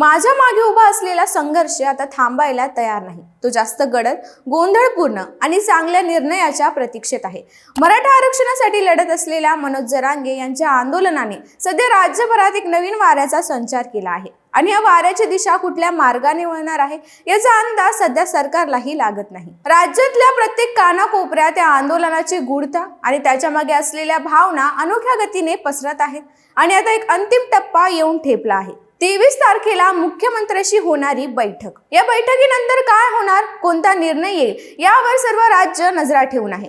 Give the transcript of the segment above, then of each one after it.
माझ्या मागे उभा असलेला संघर्ष आता थांबायला तयार नाही. तो जास्त गडद गोंधळपूर्ण आणि चांगल्या निर्णयाच्या प्रतीक्षेत आहे. मराठा आरक्षणासाठी लढत असलेल्या मनोज जरांगे यांच्या आंदोलनाने सध्या राज्यभरात एक नवीन वाऱ्याचा संचार केला आहे. आणि या वाऱ्याची दिशा कुठल्या मार्गाने वळणार आहे याचा अंदाज सध्या सरकारलाही लागत नाही. राज्यातल्या प्रत्येक कानाकोपऱ्यात या आंदोलनाची गूढता आणि त्याच्यामागे असलेल्या भावना अनोख्या गतीने पसरत आहेत. आणि आता एक अंतिम टप्पा येऊन ठेपला आहे. तेवीस तारखेला मुख्यमंत्र्याशी होणारी बैठक. या बैठकीनंतर काय होणार? कोणता निर्णय येईल? यावर सर्व राज्य नजरा ठेवून आहे.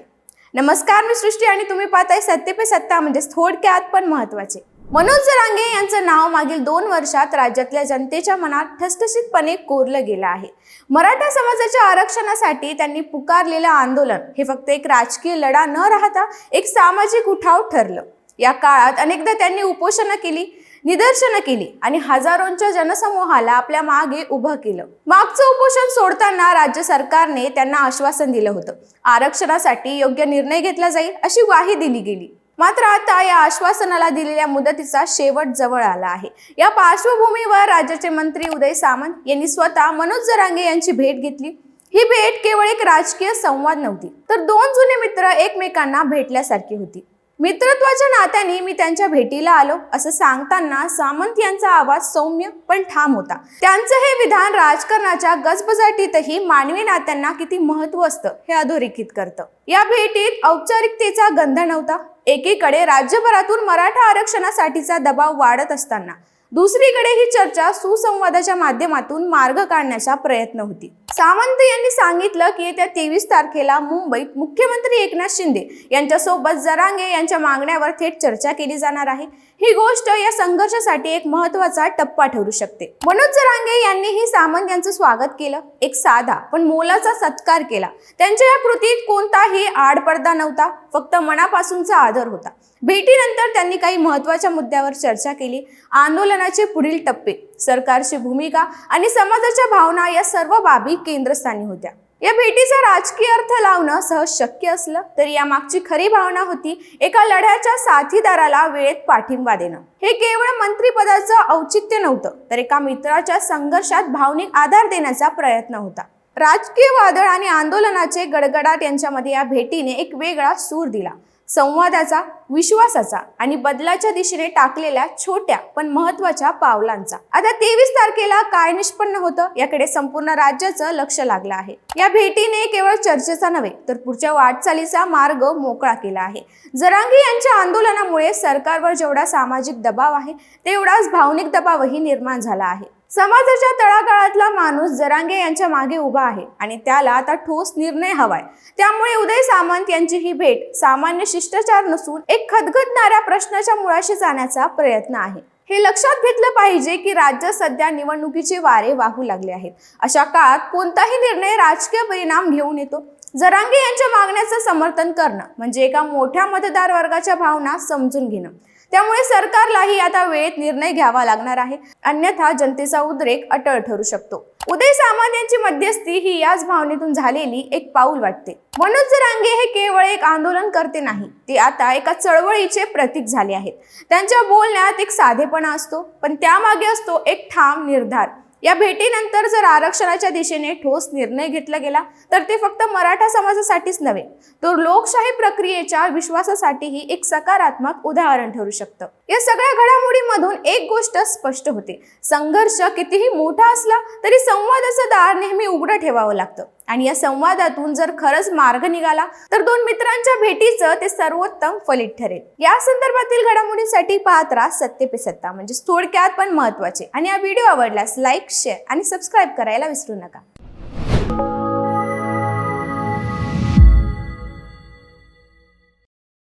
नमस्कार मी सृष्टी आणि तुम्ही पाहताय सत्य पे सत्ता म्हणजे थोडक्यात पण महत्त्वाचे मनोज जरांगे यांचं नाव मागील दोन वर्षात राज्यातल्या जनतेच्या मनात ठसठशीतपणे कोरलं गेलं आहे. मराठा समाजाच्या आरक्षणासाठी त्यांनी पुकारलेलं आंदोलन हे फक्त एक राजकीय लढा न राहता एक सामाजिक उठाव ठरलं. या काळात अनेकदा त्यांनी उपोषणं केली निदर्शनं केली आणि हजारोंच्या जनसमूहाला आपल्या मागे उभं केलं. मागचं उपोषण सोडताना राज्य सरकारने त्यांना आश्वासन दिलं होतं. आरक्षणासाठी योग्य निर्णय घेतला जाईल अशी ग्वाही दिली गेली. मात्र आता या आश्वासनाला दिलेल्या मुदतीचा शेवट जवळ आला आहे. या पार्श्वभूमीवर राज्याचे मंत्री उदय सामंत यांनी स्वतः मनोज जरांगे यांची भेट घेतली. ही भेट केवळ एक राजकीय संवाद नव्हती तर दोन जुने मित्र एकमेकांना भेटल्यासारखी होती. मित्रत्वाच्या नात्याने मी त्यांच्या भेटीला आलो असं सांगताना सामंत यांचा आवाज सौम्य पण ठाम होता. त्यांचं हे विधान राजकारणाच्या गजबजाटीतही मानवी नात्यांना किती महत्त्व असतं हे अधोरेखित करतं. या भेटीत औपचारिकतेचा गंध नव्हता. एकीकडे राज्यभरातून मराठा आरक्षणासाठीचा दबाव वाढत असताना दुसरीकडे ही चर्चा सुसंवादाच्या माध्यमातून मार्ग काढण्याचा प्रयत्न होती. सामंत यांनी सांगितलं की येत्या तेवीस तारखेला मुंबईत मुख्यमंत्री एकनाथ शिंदे यांच्यासोबत जरांगे यांच्या मागण्यावर थेट चर्चा केली जाणार आहे. ही गोष्ट या संघर्षासाठी एक महत्त्वाचा टप्पा ठरू शकते. मनोज जरांगे यांनीही सामंत यांचं स्वागत केलं. एक साधा पण मोलाचा सत्कार केला. त्यांच्या या कृतीत कोणताही आडपडदा नव्हता. फक्त मनापासूनचा आदर होता. भेटीनंतर त्यांनी काही महत्त्वाच्या मुद्द्यावर चर्चा केली. आंदोलनाचे पुढील टप्पे सरकारची भूमिका आणि समाजाच्या भावना या सर्व बाबी केंद्रस्थानी होत्या. या भेटीचा राजकीय अर्थ लावणं सहज शक्य असलं तरी या मागची खरी भावना होती एका लढ्याच्या साथीदाराला वेळेत पाठिंबा देणं. हे केवळ मंत्रीपदाचं औचित्य नव्हतं तर एका मित्राच्या संघर्षात भावनिक आधार देण्याचा प्रयत्न होता. राजकीय वादळ आणि आंदोलनाचे गडगडाट यांच्यामध्ये या भेटीने एक वेगळा सूर दिला. संवादाचा विश्वासाचा आणि बदलाच्या दिशेने टाकलेल्या छोट्या पण महत्त्वाच्या पावलांचा. आता तेवीस तारखेला काय निष्पन्न होतं याकडे संपूर्ण राज्याचं लक्ष लागलं आहे. या भेटीने केवळ चर्चेचा नव्हे तर पुढच्या वाटचालीचा मार्ग मोकळा केला आहे. जरांगी यांच्या आंदोलनामुळे सरकारवर जेवढा सामाजिक दबाव आहे तेवढाच भावनिक दबावही निर्माण झाला आहे. समाजाच्या तळागाळातला माणूस जरांगे यांच्या मागे उभा आहे आणि त्याला आता ठोस निर्णय हवाय. त्यामुळे उदय सामंत यांची ही भेट सामान्य शिष्टाचार नसून एक खदखदणाऱ्या प्रश्नाच्या मुळाशी जाण्याचा प्रयत्न आहे. हे लक्षात घेतलं पाहिजे की राज्य सध्या निवडणुकीचे वारे वाहू लागले आहेत. अशा काळात कोणताही निर्णय राजकीय परिणाम घेऊन येतो. जरांगे यांच्या मागण्याचं समर्थन करणं म्हणजे एका मोठ्या मतदार वर्गाच्या भावना समजून घेणं. त्यामुळे सरकारलाही आता वेळेत निर्णय घ्यावा लागणार आहे. अन्यथा जनतेचा उद्रेक अटळ ठरू शकतो. उदय सामंत यांची मध्यस्थी ही याच भावनेतून झालेली एक पाऊल वाटते. मनोज जरांगे हे केवळ एक आंदोलन करते नाही ते आता एका चळवळीचे प्रतीक झाले आहेत. त्यांच्या बोलण्यात एक साधेपणा असतो पण त्यामागे असतो एक ठाम निर्धार. या भेटीनंतर जर आरक्षणाच्या दिशेने ठोस निर्णय घेतला गेला तर ते फक्त मराठा समाजासाठीच नव्हे तर लोकशाही प्रक्रियेच्या विश्वासासाठीही एक सकारात्मक उदाहरण ठरू शकतं. या सगळ्या घडामोडीमधून एक गोष्ट स्पष्ट होते. संघर्ष कितीही मोठा असला तरी संवादाचं दार नेहमी उघडं ठेवावं लागतं. आणि या संवादातून जर खरंच मार्ग निघाला तर दोन मित्रांच्या भेटीचं ते सर्वोत्तम फलित ठरेल. या संदर्भातील घडामोडींसाठी पाहत राहा सत्य पे सत्ता म्हणजे थोडक्यात पण महत्त्वाचे आणि हा व्हिडिओ आवडल्यास लाईक शेअर आणि सबस्क्राईब करायला विसरू नका.